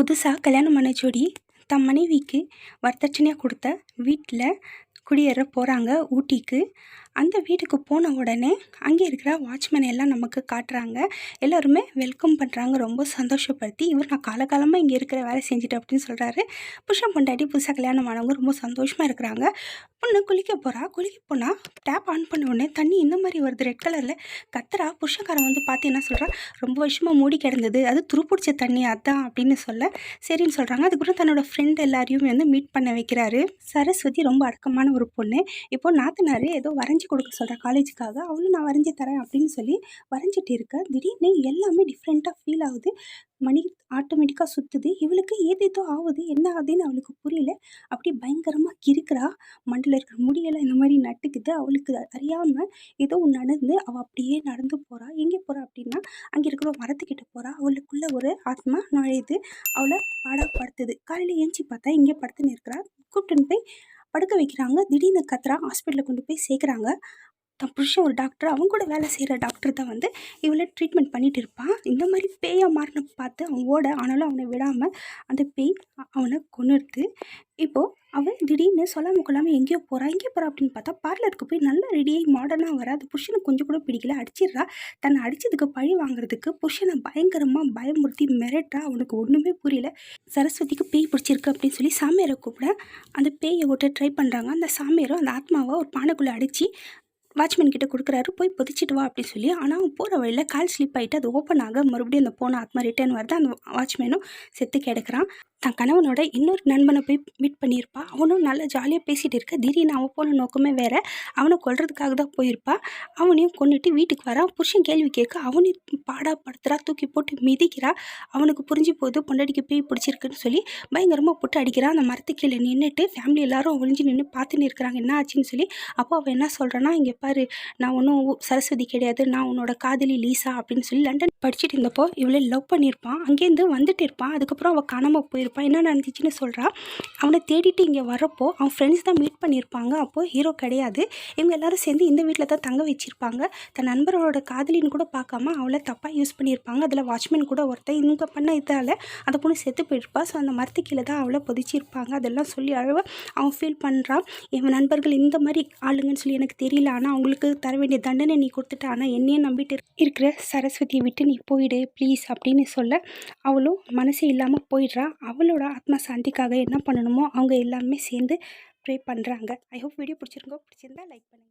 புதுசாக கல்யாணம் பண்ண ஜோடி தம் மனைவிக்கு வரதட்சணையாக கொடுத்த வீட்டில் குடியேற போகிறாங்க ஊட்டிக்கு. அந்த வீட்டுக்கு போன உடனே அங்கே இருக்கிற வாட்ச்மேன் எல்லாம் நமக்கு காட்டுறாங்க. எல்லாருமே வெல்கம் பண்ணுறாங்க ரொம்ப சந்தோஷப்படுத்தி இவர் நான் காலகாலமாக இங்கே இருக்கிற வேலை செஞ்சுட்டு அப்படின்னு சொல்கிறாரு புஷம் பொண்டாட்டி புதுசாக கல்யாணம் ஆனவங்க ரொம்ப சந்தோஷமாக இருக்கிறாங்க. பொண்ணு குளிக்க போகிறா குளிக்க போனால் டேப் ஆன் பண்ண உடனே தண்ணி இந்த மாதிரி வருது. ரெட் கலரில் கத்துறா. புருஷக்காரன் வந்து பார்த்து என்ன சொல்கிறா ரொம்ப வருஷமாக மூடி கிடந்தது. அது துருப்பிடிச்ச தண்ணி அதான் அப்படின்னு சொல்ல. சரின்னு சொல்கிறாங்க அதுக்கப்புறம் தன்னோட ஃப்ரெண்ட் எல்லாரையும் வந்து மீட் பண்ண வைக்கிறாரு. சரஸ்வதி ரொம்ப அடக்கமான ஒரு பொண்ணு. இப்போ நாத்தனார் ஏதோ வரைஞ்சி கொடுக்க சொல்கிறா காலேஜுக்காக அவளும் நான் வரைஞ்சி தரேன் அப்படின்னு சொல்லி வரைஞ்சிட்டு இருக்கேன் திடீர்னு எல்லாமே டிஃப்ரெண்ட்டாக ஃபீல் ஆகுது. மணி ஆட்டோமேட்டிக்காக சுற்றுது இவளுக்கு ஏதேதோ ஆகுது. என்ன ஆகுதுன்னு அவளுக்கு புரியல. அப்படி பயங்கரமாக கிறுக்கிறா. மண்டல இருக்கிற முடியெல்லாம் இந்த மாதிரி நட்டுக்குது. அவளுக்கு அறியாமல் ஏதோ ஒன்று நடந்து அவள் அப்படியே நடந்து போகிறா எங்கே போகிறா அப்படின்னா அங்கே இருக்கிற மரத்துக்கிட்ட போகிறா அவளுக்குள்ள ஒரு ஆத்மா நுழையுது. அவளை பாடப்படுத்துது. காலையில் ஏஞ்சி பார்த்தா இங்கே படுத்துன்னு இருக்கிறா. கூப்பிட்டுன்னு போய் படுக்க வைக்கிறாங்க. திடீர்னு கத்துறா ஹாஸ்பிட்டலில் கொண்டு போய் சேர்க்குறாங்க. தான் புருஷன் ஒரு டாக்டர் அவங்க கூட வேலை செய்கிற டாக்டர் தான் வந்து இவளை ட்ரீட்மெண்ட் பண்ணிட்டு இருப்பான். இந்த மாதிரி பேயாக மாறின பார்த்து அவன் ஓட ஆனாலும் அவனை விடாமல் அந்த பேய் அவனை கொன்னுடுது இப்போது அவன் திடீர்னு சொல்லாமல் கொள்ளாமல் எங்கேயோ போகிறா எங்கேயோ போகிறா அப்படின்னு பார்த்தா பார்லருக்கு போய் நல்லா ரெடியாகி மாடர்னாக வர அது புருஷனுக்கு கொஞ்சம் கூட பிடிக்கல அடிச்சிடுறா. தன்னை அடித்ததுக்கு பழி வாங்குறதுக்கு புருஷனை பயங்கரமாக பயமுறுத்தி மிரட்டா அவனுக்கு ஒன்றுமே புரியல. சரஸ்வதிக்கு பேய் பிடிச்சிருக்கு அப்படின்னு சொல்லி சாமியாரை கூப்பிட அந்த பேயை ஓட்ட ட்ரை பண்ணுறாங்க அந்த சாமியாரும் அந்த ஆத்மாவை ஒரு பானைக்குள்ளே அடித்து வாட்ச்மேன் கிட்ட கொடுக்குறாரு போய் புதைச்சிட்டு வா அப்படின்னு சொல்லி. ஆனால் அவங்க போகிற வழியில் கால் ஸ்லிப் ஆகிட்டு அது ஓப்பன் ஆக மறுபடியும் அந்த போன ஆத்மா ரிட்டர்ன் வருது. அந்த வாட்ச்மேனும் செத்து கிடக்கிறான். தன் கணவனோட இன்னொரு நண்பனை போய் மீட் பண்ணியிருப்பா. அவனும் நல்லா ஜாலியாக பேசிகிட்டு இருக்க. திடீர்னு அவன் போன நோக்கமே வேற. அவனை கொல்றதுக்காக தான் போயிருப்பா. அவனையும் கொண்டுட்டு வீட்டுக்கு வரான் புருஷன் கேள்வி கேட்க அவனையும் பாடா படுத்துறா தூக்கி போட்டு மிதிக்கிறா. அவனுக்கு புரிஞ்சு போகுது பொண்டடிக்கு பேய் பிடிச்சிருக்குன்னு சொல்லி பயங்கரமாக போட்டு அடிக்கிறான் அந்த மரத்து கீழே நின்றுட்டு ஃபேமிலி எல்லாரும் ஒளிஞ்சு நின்று பார்த்துன்னு இருக்கிறாங்க. என்ன ஆச்சுன்னு சொல்லி அப்போ அவன் என்ன சொல்கிறான்னா இங்கே பாரு நான் ஒன்றும் சரஸ்வதி கிடையாது நான் உன்னோட காதலி லீசா அப்படின்னு சொல்லி லண்டன் படிச்சுட்டு இருந்தப்போ இவளை லவ் பண்ணியிருப்பான் அங்கேருந்து வந்துட்டு இருப்பான் அதுக்கப்புறம் அவள் காணாமல் போயிருப்பான் என்ன நடந்துச்சுன்னு சொல்கிறா அவனை தேடிட்டு இங்கே வரப்போ அவன் ஃப்ரெண்ட்ஸ் தான் மீட் பண்ணியிருப்பாங்க. அப்போது ஹீரோ கிடையாது. இவங்க எல்லாரும் சேர்ந்து இந்த வீட்டில் தான் தங்க வச்சிருப்பாங்க. தன் நண்பரோட காதலின்னு கூட பார்க்காம அவளை தப்பாக யூஸ் பண்ணியிருப்பாங்க. அதில் வாட்ச்மேன் கூட ஒருத்தன் இவங்க பண்ண இதால் அந்த பொண்ணு செத்து போயிருப்பா. ஸோ அந்த மரத்து கீழே தான் அவளை பொதிச்சிருப்பாங்க. அதெல்லாம் சொல்லி அழுவ அவன் ஃபீல் பண்ணுறான் என் நண்பர்கள் இந்த மாதிரி ஆளுங்கன்னு சொல்லி எனக்கு தெரியல. ஆனால் அவங்களுக்கு தர வேண்டிய தண்டனை நீ கொடுத்துட்ட ஆனால் என்னையே நம்பிட்டு இருக்கிற சரஸ்வதியை விட்டு நீ போயிடு ப்ளீஸ் அப்படின்னு சொல்ல அவளும் மனசே இல்லாமல் போயிடுறா. அவளோட ஆத்மா சாந்திக்காக என்ன பண்ணணுமோ அவங்க எல்லாமே சேர்ந்து ப்ரே பண்ணுறாங்க ஐ ஹோப் வீடியோ பிடிச்சிருக்கோ பிடிச்சிருந்தா லைக் பண்ணுங்கள்